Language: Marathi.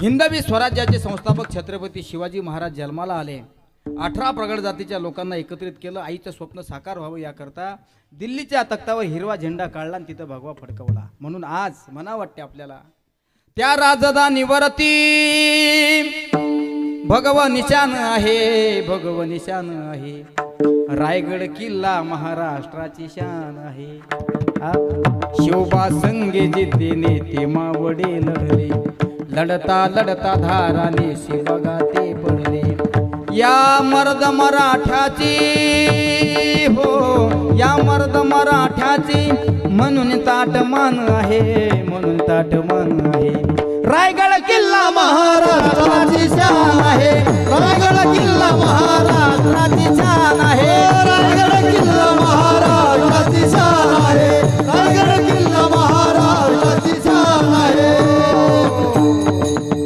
हिंदवी स्वराज्याचे संस्थापक छत्रपती शिवाजी महाराज जन्माला आले. अठरा प्रगड जातीच्या लोकांना एकत्रित केलं. आईचं स्वप्न साकार व्हावं याकरता दिल्लीच्या तख्तावर हिरवा झेंडा काढला आणि तिथं भगवा फडकवला. म्हणून आज मना वाटते आपल्याला. त्या राजधानीवरती भगव निशान आहे भगव निशान आहे. रायगड किल्ला महाराष्ट्राची शान आहे. शिवबा संगे जिद्दीने ते मावडे लढले. लढता लढता धाराने शिवगा पडले या मर्द मराठ्याची हो या मर्द मराठ्याची म्हणून ताटमान आहे म्हणून ताटमान आहे. रायगड किल्ला महाराष्ट्राची आहे. रायगड किल्ला महाराज